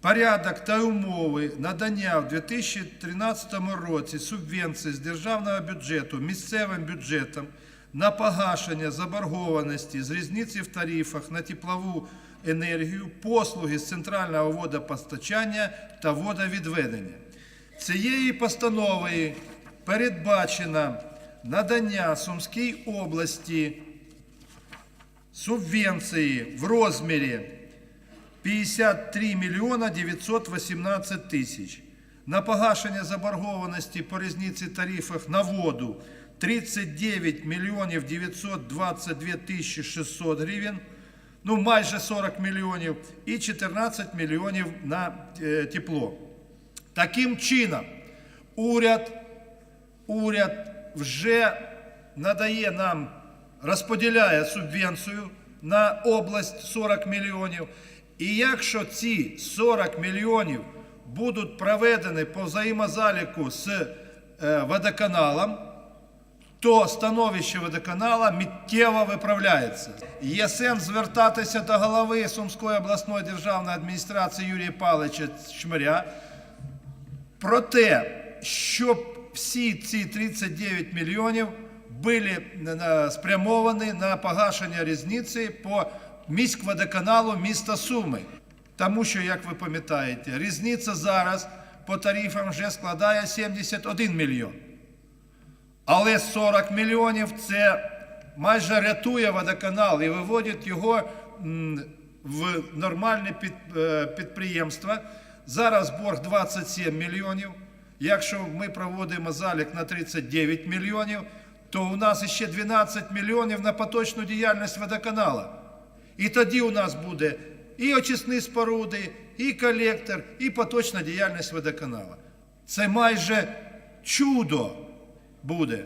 Порядок та умови надання в 2013 році субвенцій з державного бюджету місцевим бюджетам на погашення заборгованості з різниці в тарифах на теплову енергію, послуги з центрального водопостачання та водовідведення. Цією постановою передбачено надання Сумській області субвенції в розмірі 53 мільйона 918 тисяч. На погашення заборгованості по різниці тарифах на воду 39 мільйонів 922 тисячі 600 гривень, ну майже 40 мільйонів, і 14 мільйонів на е, тепло. Таким чином, уряд, уряд вже надає нам, розподіляє субвенцію на область 40 мільйонів. І якщо ці 40 мільйонів будуть проведені по взаємозаліку з е, водоканалом, то становище водоканала миттєво виправляється. Є сенс звертатися до голови Сумської обласної державної адміністрації Юрія Павловича Чмиря про те, щоб всі ці 39 мільйонів були спрямовані на погашення різниці по міськводоканалу міста Суми. Тому що, як ви пам'ятаєте, різниця зараз по тарифам вже складає 71 мільйон. Але 40 мільйонів це майже рятує водоканал і виводить його в нормальне під, підприємство. Зараз борг 27 мільйонів. Якщо ми проводимо залік на 39 мільйонів, то у нас ще 12 мільйонів на поточну діяльність водоканала. І тоді у нас буде і очисні споруди, і колектор, і поточна діяльність водоканала. Це майже чудо буде.